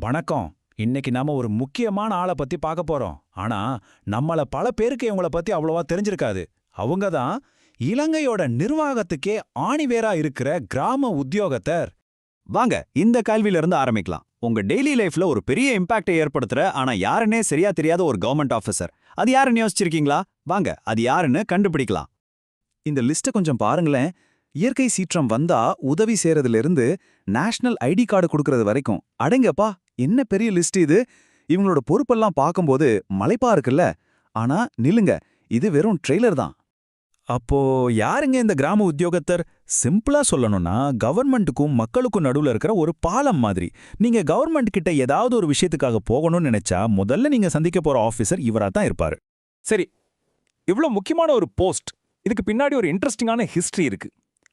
வணக்கம். இன்னைக்கு நாம ஒரு முக்கியமான ஆளை பத்தி பார்க்க போறோம். ஆனா நம்மள பல பேருக்கு இவங்கள பத்தி அவ்வளவா தெரிஞ்சிருக்காது. அவங்க தான் இலங்கையோட நிர்வாகத்துக்கே ஆணிவேரா இருக்கிற கிராம உத்தியோகத்தர். வாங்க இந்த கல்வியிலிருந்து ஆரம்பிக்கலாம். உங்க டெய்லி லைஃப்ல ஒரு பெரிய இம்பாக்டை ஏற்படுத்துற ஆனா யாருன்னே சரியா தெரியாத ஒரு கவர்மெண்ட் ஆஃபீஸர் அது யாருன்னு யோசிச்சிருக்கீங்களா? வாங்க அது யாருன்னு கண்டுபிடிக்கலாம். இந்த லிஸ்ட்டை கொஞ்சம் பாருங்களேன். இயற்கை சீற்றம் வந்தா உதவி செய்யறதுல இருந்து நேஷனல் ஐடி கார்டு கொடுக்கறது வரைக்கும். அடங்கப்பா என்ன பெரிய லிஸ்ட் இது? இவங்களோட பொறுப்பெல்லாம் பார்க்கும்போது மலைப்பா இருக்குல்ல. ஆனா நில்லுங்க இது வெறும் ட்ரெய்லர் தான். அப்போ யாருங்க இந்த கிராம உத்தியோகத்தர்? சிம்பிளா சொல்லணும்னா கவர்மெண்ட்டுக்கும் மக்களுக்கும் நடுவுல இருக்கிற ஒரு பாலம் மாதிரி. நீங்க கவர்மெண்ட் கிட்ட ஏதாவது ஒரு விஷயத்துக்காக போகணும்னு நினைச்சா முதல்ல நீங்க சந்திக்க போற ஆபீசர் இவரா தான் இருப்பாரு. சரி இவ்ளோ முக்கியமான ஒரு போஸ்ட். இதுக்கு பின்னாடி ஒரு இன்ட்ரெஸ்டிங்கான ஹிஸ்டரி இருக்கு.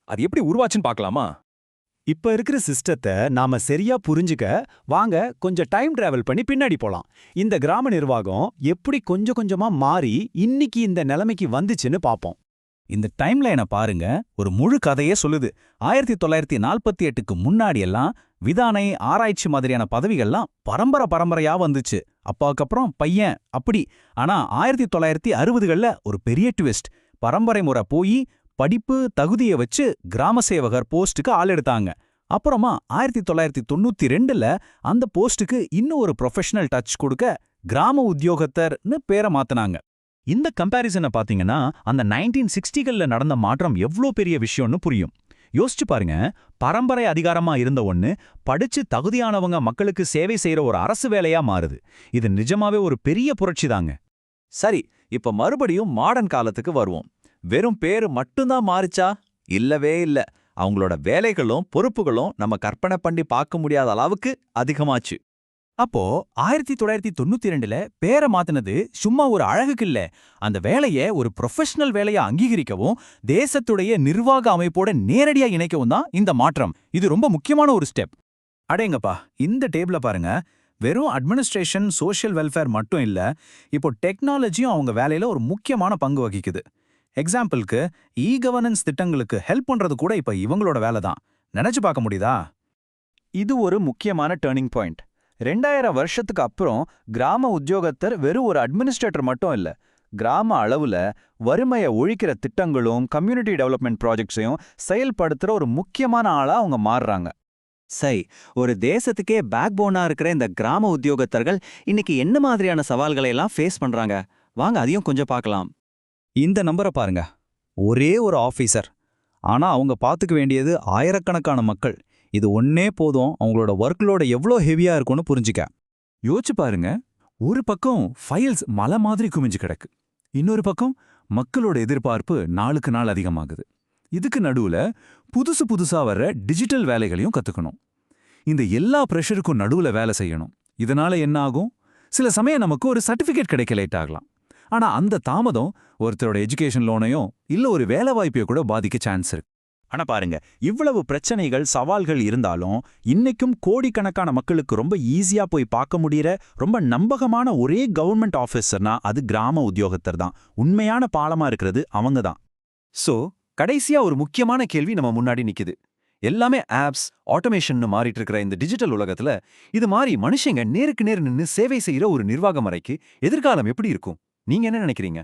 அது எப்படி உருவாச்சுன்னு பார்க்கலாமா? இப்ப இருக்கிற சிஸ்டத்தை நாம சரியா புரிஞ்சுக்க வாங்க கொஞ்சம் டைம் டிராவல் பண்ணி பின்னாடி போலாம். இந்த கிராம நிர்வாகம் எப்படி கொஞ்சம் கொஞ்சமா மாறி இன்னைக்கு இந்த நிலைமைக்கு வந்துச்சுன்னு பாப்போம் இந்த டைம்லைனை பாருங்க ஒரு முழு கதையே சொல்லுது. ஆயிரத்தி தொள்ளாயிரத்தி நாற்பத்தி எட்டுக்கு முன்னாடி எல்லாம் விதானை ஆராய்ச்சி மாதிரியான பதவிகள்லாம் பரம்பரை பரம்பரையா வந்துச்சு. அப்பாவுக்கப்புறம் பையன் அப்படி. ஆனா ஆயிரத்தி தொள்ளாயிரத்தி அறுபதுகள்ல ஒரு பெரிய ட்விஸ்ட். பரம்பரை முறை போய் படிப்பு தகுதியை வச்சு கிராம சேவகர் போஸ்ட்டுக்கு ஆள் எடுத்தாங்க. அப்புறமா ஆயிரத்தி தொள்ளாயிரத்தி தொண்ணூத்தி ரெண்டுல அந்த போஸ்ட்டுக்கு இன்னும் ஒரு ப்ரொஃபஷனல் டச் கொடுக்க கிராம உத்தியோகத்தர்னு பேரை மாத்துனாங்க. இந்த கம்பேரிசனை பாத்தீங்கன்னா அந்த நைன்டீன் சிக்ஸ்டிகள்ல நடந்த மாற்றம் எவ்ளோ பெரிய விஷயம்னு புரியும். யோசிச்சு பாருங்க பரம்பரை அதிகாரமா இருந்த ஒண்ணு படிச்சு தகுதியானவங்க மக்களுக்கு சேவை செய்யற ஒரு அரசு வேலையா மாறுது. இது நிஜமாவே ஒரு பெரிய புரட்சி தாங்க. சரி இப்ப மறுபடியும் மாடர்ன் காலத்துக்கு வருவோம். வெறும் பேரு மட்டும்தான் மாறிச்சா? இல்லவே இல்ல. அவங்களோட வேலைகளும் பொறுப்புகளும் நம்ம கற்பனை பண்ணி பார்க்க முடியாத அளவுக்கு அதிகமாச்சு. அப்போ ஆயிரத்தி தொள்ளாயிரத்தி தொண்ணூத்தி ரெண்டுல பேரை மாத்தினது சும்மா ஒரு அழகுக்கு இல்ல. அந்த வேலைய ஒரு ப்ரொஃபஷனல் வேலையா அங்கீகரிக்கவும் தேசத்துடைய நிர்வாக அமைப்போட நேரடியா இணைக்கவும் தான் இந்த மாற்றம். இது ரொம்ப முக்கியமான ஒரு ஸ்டெப் அடேங்கப்பா இந்த டேபிள பாருங்க. வெறும் அட்மினிஸ்ட்ரேஷன் சோஷியல் வெல்ஃபேர் மட்டும் இல்ல இப்போ டெக்னாலஜியும் அவங்க வேலையில ஒரு முக்கியமான பங்கு வகிக்குது. எக்ஸாம்பிளுக்கு இ கவர்னன்ஸ் திட்டங்களுக்கு ஹெல்ப் பண்றது கூட இப்ப இவங்களோட வேலை தான் நினைச்சு பார்க்க முடியுதா? இது ஒரு முக்கியமான டேர்னிங் பாயிண்ட் ரெண்டாயிரம் வருஷத்துக்கு அப்புறம் கிராம உத்தியோகத்தர் வெறும் ஒரு அட்மினிஸ்ட்ரேட்டர் மட்டும் இல்ல கிராம அளவுல வறுமையை ஒழிக்கிற திட்டங்களும் கம்யூனிட்டி டெவலப்மெண்ட் ப்ராஜெக்ட்ஸையும் செயல்படுத்துற ஒரு முக்கியமான ஆளா அவங்க மாறுறாங்க. சை ஒரு தேசத்துக்கே பேக் போனா இருக்கிற இந்த கிராம உத்தியோகத்தர்கள் இன்னைக்கு என்ன மாதிரியான சவால்களை எல்லாம் ஃபேஸ் பண்றாங்க? வாங்க அதையும் கொஞ்சம் பார்க்கலாம். இந்த நம்பரை பாருங்க. ஒரே ஒரு ஆஃபீஸர் ஆனா அவங்க பார்த்துக்க வேண்டியது ஆயிரக்கணக்கான மக்கள். இது ஒன்னே போதும். அவங்களோட ஒர்க்லோட எவ்வளோ ஹெவியா இருக்கும்னு புரிஞ்சுக்க. யோசிச்சு பாருங்க. ஒரு பக்கம் ஃபைல்ஸ் மலை மாதிரி குமிஞ்சு கிடக்கு. இன்னொரு பக்கம் மக்களோட எதிர்பார்ப்பு நாளுக்கு நாள் அதிகமாகுது. இதுக்கு நடுவுல புதுசு புதுசா வர்ற டிஜிட்டல் வேலைகளையும் கத்துக்கணும். இந்த எல்லா ப்ரெஷருக்கும் நடுவுல வேலை செய்யணும். இதனால என்ன ஆகும்? சில சமயம் நமக்கு ஒரு சர்டிபிகேட் கிடைக்க லேட் ஆகலாம். ஆனா அந்த தாமதம் ஒருத்தரோட எஜுகேஷன் லோனையும் இல்ல ஒரு வேலை வாய்ப்பையோ கூட பாதிக்க சான்ஸ் இருக்கு. ஆனா பாருங்க இவ்வளவு பிரச்சனைகள் சவால்கள் இருந்தாலும் இன்னைக்கும் கோடிக்கணக்கான மக்களுக்கு ரொம்ப ஈஸியா போய் பார்க்க முடியற ரொம்ப நம்பகமான ஒரே கவர்மெண்ட் ஆஃபீஸர்னா அது கிராம உத்தியோகத்தர் தான். உண்மையான பாலமா இருக்கிறது அவங்க தான். சோ கடைசியா ஒரு முக்கியமான கேள்வி நம்ம முன்னாடி நிக்குது. எல்லாமே ஆப்ஸ் ஆட்டோமேஷன் மாறிட்டு இருக்கிற இந்த டிஜிட்டல் உலகத்துல இது மாதிரி மனுஷங்க நேருக்கு நேர் நின்னு சேவை செய்யற ஒரு நிர்வாக முறைக்கு எதிர்காலம் எப்படி இருக்கும்? நீங்க என்ன நினைக்கிறீங்க?